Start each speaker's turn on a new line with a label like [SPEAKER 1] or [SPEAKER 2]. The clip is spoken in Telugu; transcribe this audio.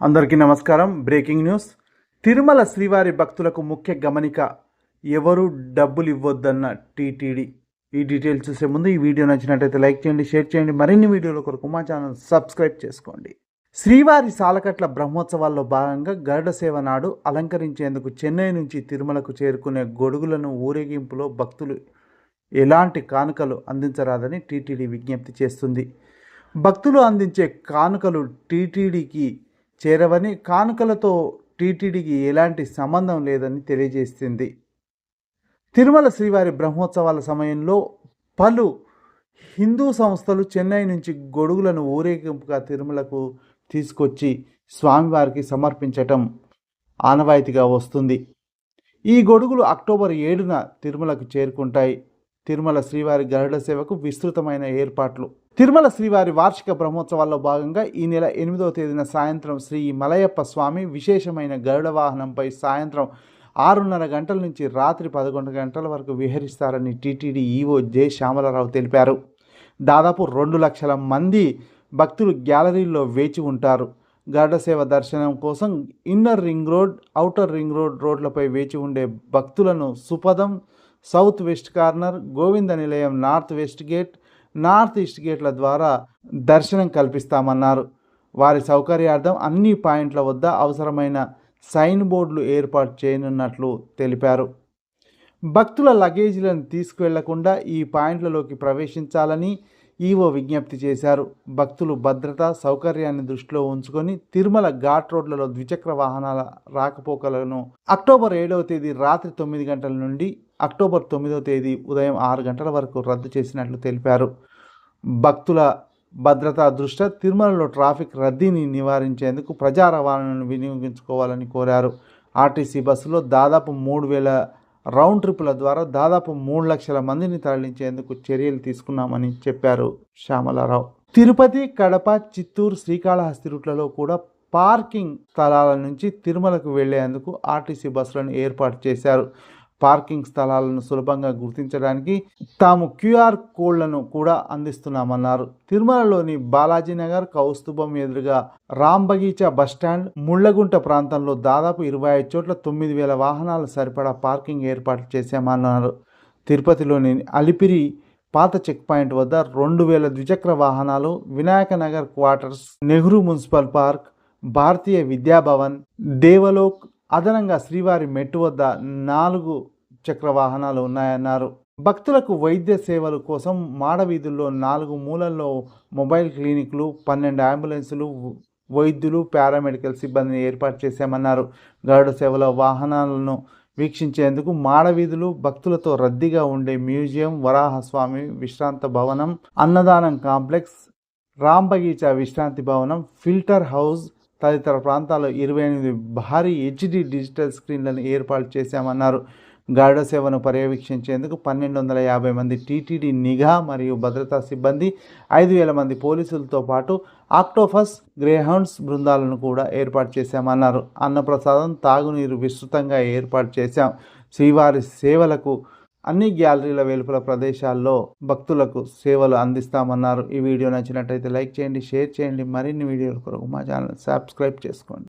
[SPEAKER 1] అందరికీ నమస్కారం. Breaking news. తిరుమల శ్రీవారి భక్తులకు ముఖ్య గమనిక ఎవరు డబ్బులు ఇవ్వొద్దన్న టీటీడీ. ఈ డీటెయిల్స్ చూసే ముందు ఈ వీడియో నచ్చినట్టయితే లైక్ చేయండి షేర్ చేయండి మరిన్ని వీడియోల కొరకు మా ఛానల్ సబ్స్క్రైబ్ చేసుకోండి. శ్రీవారి సాలకట్ల బ్రహ్మోత్సవాల్లో భాగంగా గరుడ సేవ నాడు అలంకరించేందుకు చెన్నై నుంచి తిరుమలకు చేరుకునే గొడుగులను ఊరేగింపులో భక్తులు ఎలాంటి కానుకలు అందించరాదని టీటీడీ విజ్ఞప్తి చేస్తుంది. భక్తులు అందించే కానుకలు టీటీడీకి చేరవని కానుకలతో టీటీడీకి ఎలాంటి సంబంధం లేదని తెలియజేస్తుంది తిరుమల శ్రీవారి బ్రహ్మోత్సవాల సమయంలో పలు హిందూ సంస్థలు చెన్నై నుంచి గొడుగులను ఊరేగింపుగా తిరుమలకు తీసుకొచ్చి స్వామివారికి సమర్పించటం ఆనవాయితీగా వస్తుంది. ఈ గొడుగులు అక్టోబర్ ఏడున తిరుమలకు చేరుకుంటాయి. తిరుమల శ్రీవారి గరుడ సేవకు విస్తృతమైన ఏర్పాట్లు. తిరుమల శ్రీవారి వార్షిక బ్రహ్మోత్సవాల్లో భాగంగా ఈ నెల ఎనిమిదవ తేదీన సాయంత్రం శ్రీ మలయప్ప స్వామి విశేషమైన గరుడ వాహనంపై సాయంత్రం ఆరున్నర గంటల నుంచి రాత్రి పదకొండు గంటల వరకు విహరిస్తారని టీటీడీ ఈవో జె. శ్యామలరావు తెలిపారు. దాదాపు రెండు లక్షల మంది భక్తులు గ్యాలరీల్లో వేచి ఉంటారు. గరుడ సేవ దర్శనం కోసం inner ring road outer ring road రోడ్లపై వేచి ఉండే భక్తులను Supadham south west corner Govinda Nilayam north west gate north east గేట్ల ద్వారా దర్శనం కల్పిస్తామన్నారు. వారి సౌకర్యార్థం అన్ని పాయింట్ల వద్ద అవసరమైన సైన్ బోర్డులు ఏర్పాటు చేయనున్నట్లు తెలిపారు. భక్తుల లగేజీలను తీసుకువెళ్ళకుండా ఈ పాయింట్లలోకి ప్రవేశించాలని ఈవో విజ్ఞప్తి చేశారు. భక్తులు భద్రత సౌకర్యాన్ని దృష్టిలో ఉంచుకొని తిరుమల ఘాట్ రోడ్లలో ద్విచక్ర వాహనాల రాకపోకలను అక్టోబర్ ఏడవ తేదీ రాత్రి తొమ్మిది గంటల నుండి అక్టోబర్ తొమ్మిదవ తేదీ ఉదయం ఆరు గంటల వరకు రద్దు చేసినట్లు తెలిపారు. భక్తుల భద్రతా దృష్ట్యా తిరుమలలో ట్రాఫిక్ రద్దీని నివారించేందుకు ప్రజా రవాణాను వినియోగించుకోవాలని కోరారు. ఆర్టీసీ బస్సులో దాదాపు మూడు వేల రౌండ్ ట్రిప్పుల ద్వారా దాదాపు మూడు లక్షల మందిని తరలించేందుకు చర్యలు తీసుకున్నామని చెప్పారు శ్యామలారావు. తిరుపతి కడప చిత్తూరు శ్రీకాళహస్తి రూట్లలో కూడా పార్కింగ్ స్థలాల నుంచి తిరుమలకు వెళ్ళేందుకు ఆర్టీసీ బస్సులను ఏర్పాటు చేశారు. పార్కింగ్ స్థలాలను సులభంగా గుర్తించడానికి తాము క్యూఆర్ కోడ్లను కూడా అందిస్తున్నామన్నారు. తిరుమలలోని బాలాజీనగర్ కౌస్తుభం ఎదురుగా రామ్ బగీచా బస్టాండ్ ముళ్ళగుంట ప్రాంతంలో దాదాపు ఇరవై ఐదు చోట్ల తొమ్మిది వేల వాహనాలు సరిపడా పార్కింగ్ ఏర్పాటు చేశామన్నారు. తిరుపతిలోని అలిపిరి పాత చెక్ పాయింట్ వద్ద రెండు వేల ద్విచక్ర వాహనాలు Vinayaka Nagar quarters Nehru municipal park Bharatiya Vidyabhavan Devalok అదనంగా శ్రీవారి మెట్టు వద్ద నాలుగు చక్ర వాహనాలు ఉన్నాయన్నారు. భక్తులకు వైద్య సేవల కోసం మాడవీధుల్లో నాలుగు మూలల్లో మొబైల్ క్లినిక్లు పన్నెండు అంబులెన్సులు వైద్యులు పారామెడికల్ సిబ్బందిని ఏర్పాటు చేశామన్నారు. గరుడ సేవల వాహనాలను వీక్షించేందుకు మాడవీధులు భక్తులతో రద్దీగా ఉండే మ్యూజియం వరాహస్వామి విశ్రాంత భవనం అన్నదానం కాంప్లెక్స్ రాంబగీచా విశ్రాంతి భవనం ఫిల్టర్ హౌస్ తదితర ప్రాంతాల్లో ఇరవై ఎనిమిది భారీ హెచ్డి డిజిటల్ స్క్రీన్లను ఏర్పాటు చేశామన్నారు. గార్డ సేవను పర్యవేక్షించేందుకు పన్నెండు వందల యాభై మంది టీటీడీ నిఘా మరియు భద్రతా సిబ్బంది ఐదు వేల మంది పోలీసులతో పాటు ఆక్టోఫస్ గ్రేహౌండ్స్ బృందాలను కూడా ఏర్పాటు చేశామన్నారు. అన్నప్రసాదం తాగునీరు విస్తృతంగా ఏర్పాటు చేశాం. శ్రీవారి సేవలకు అన్ని గ్యాలరీల వెలుపల ప్రదేశాల్లో భక్తులకు సేవలు అందిస్తామన్నారు. ఈ వీడియో నచ్చినట్టయితే లైక్ చేయండి షేర్ చేయండి. మరిన్ని వీడియోల కొరకు మా ఛానల్ సబ్స్క్రైబ్ చేసుకోండి.